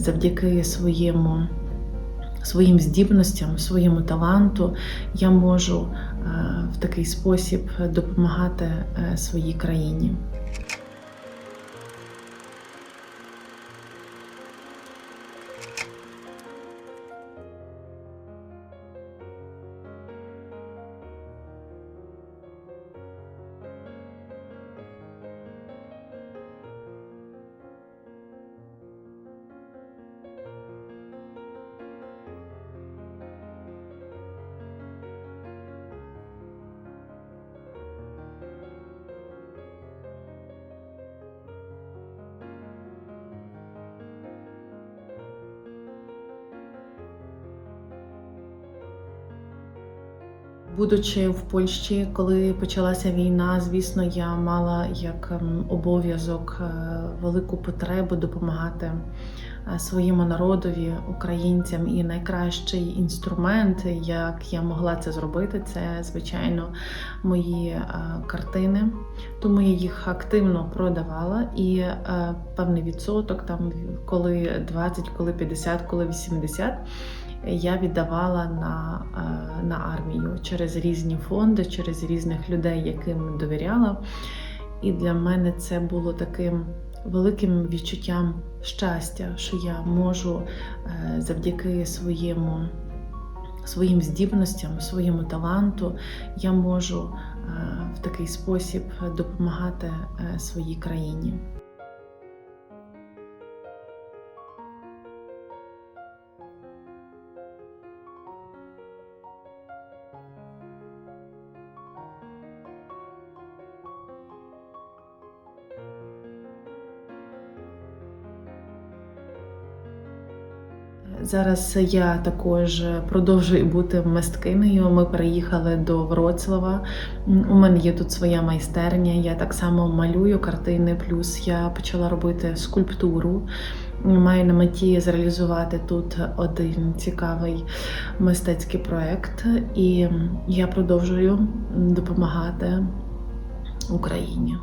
завдяки своєму. Своїм здібностям, своєму таланту я можу е, в такий спосіб допомагати е, своїй країні. Будучи в Польщі, коли почалася війна, звісно, я мала як ем, обов'язок е, велику потребу допомагати е, своєму народові, українцям. І найкращий інструмент, як я могла це зробити, це звичайно мої е, картини. Тому я їх активно продавала, і певний відсоток, там коли 20, коли 50, коли 80, я віддавала на, е, на армію через різні фонди, через різних людей, яким довіряла. І для мене це було таким великим відчуттям щастя, що я можу е, завдяки своєму. Своїм здібностям, своєму таланту я можу е, в такий спосіб допомагати своїй країні. Зараз я також продовжую бути мисткинею. Ми переїхали до Вроцлава. У мене є тут своя майстерня. Я так само малюю картини. Плюс я почала робити скульптуру. Маю на меті зреалізувати тут один цікавий мистецький проект, і я продовжую допомагати Україні.